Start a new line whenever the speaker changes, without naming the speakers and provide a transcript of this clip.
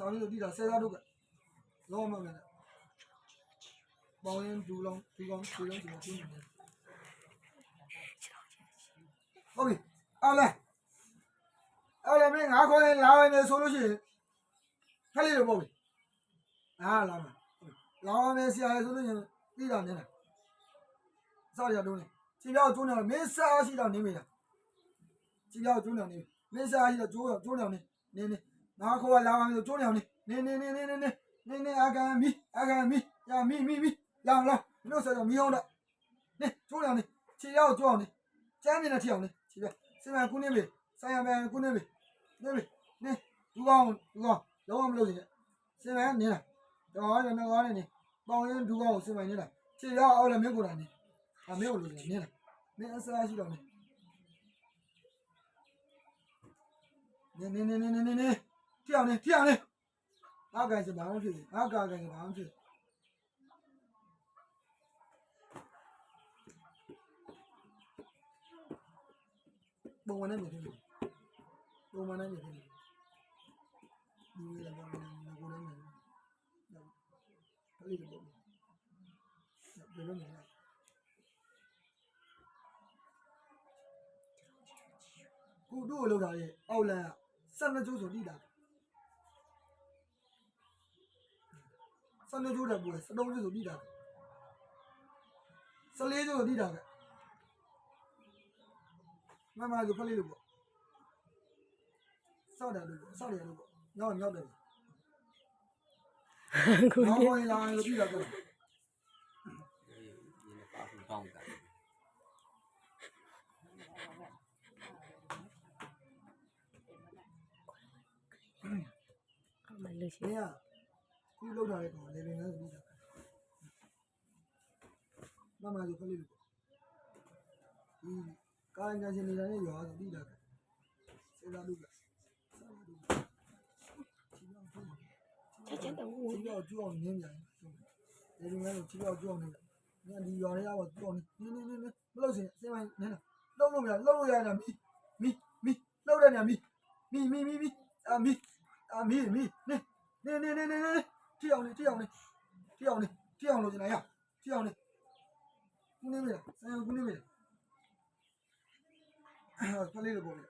စာရင်းတို့တိတာဆယ်သားတို့ကလောမမယ်ပေါင်းရင်ဒူလောင်းဒီကောင်ဒီလုံးဒီကောင်ရှင်းနေတယ်ဟုတ်ပြီအောင်လဲအောင်လဲမင်းငါခေါ်ရင်လာဝင်နေဆိုလို့ရှိရင်ခက်လေးတော့မဟုတ်ဘူးအာလာမလာမယ်ဆရာဆိုလို့ရှိရင်တိတာနေတယ်စောက်ရတော့နေခြေပြောက်ကျိုးနေတော့မင်းစားရှိတော့နေမိတာခြေပြောက်ကျိုးနေနေမင်းစားရှိတော့ကျိုးကျိုးနေနေနေနေ ငါခေါ်လာမယ်ဆိုကျိုးနေနေနေနေနေနေနေနေနေအာကန်မီအာကန်မီယာမီမီမီလောင်လောင်မင်းတို့ဆိုတော့မီအောင်တော့နေကျိုးနေနေခြေရောက်ကျိုးအောင်နေကျမ်းမြင်တဲ့ထီအောင်နေခြေပြောက်စင်မကုနေပြီဆိုင်ရမယ်ကုနေပြီနေပြီနေဒူအောင်ဒူအောင်လုံးဝမလုပ်ရင်စင်မနေတာတော့လည်းတော့လည်းနေပေါင်ရင်ဒူအောင်စင်မနေတာခြေရောက်အောင်လည်းမင်းကိုယ်တိုင်နေအမေကိုလို့နေတာမင်းအစားရှိတော့နေနေနေနေနေနေ အောင်လေဖြစ်အောင်လေငါကန်စဘာမှဖြစ်ငါကာကန်စဘာမှဖြစ်ပုံမှန်နဲ့မြင်တယ်ပုံမှန်နဲ့မြင်တယ်ဒီလိုလည်းပုံမှန်နဲ့ငါကိုလည်းမြင်တယ်ဒါလေးတော့ဘယ်လိုမြင်လဲကိုတို့လောက်တာရဲ့အောက်လန်က12ကျိုးဆိုတိတာ 12ကျိုးတဲ့ပွဲ13ကျိုးဆိုတိတာ14ကျိုးဆိုတိတာကမမကဖလေးလို့ပေါ့စောက်တယ်လို့ပေါ့စောက်တယ်လို့ပေါ့ညောင်းညောင်းတယ်
ခု
ညောင်းဝင်လာလို့တိတာက
ဒီနေ့ပါဘူးတောင်းတာ
မလို့ရှိ
မင်းက ခုလောက်တာလေကောင်လေပင်ကဆိုတိတာမမကဖလေးလို့ပေါ့ဒီကာယဉာဏ်ရှင်နေတာနဲ့ရွာဆိုတိတာကစေတာလို့က
ချက်ချက်တော့
ချီပြောက်ကြောက်နင်းပြန်တယ်ဒီလိုမျိုးချီပြောက်ကြောက်နေတယ်ညဒီရွာတွေကတော့ကြောက်နေနင်းနင်းနင်းမလို့စင်စင်မိုင်းနင်းလှုပ်လို့မရလှုပ်လို့ရတာမီမီမီလှုပ်တဲ့ညာမီမီမီမီမီအာမီအာမီမီနင်းနင်းနင်းနင်းနင်း ထီအောင်နေထီအောင်နေထီအောင်နေထီအောင်လို့ကျင်လာရထီအောင်နေကုနေမလားဆန်ကုနေမလားဖလေးလို့ပေါ့လေ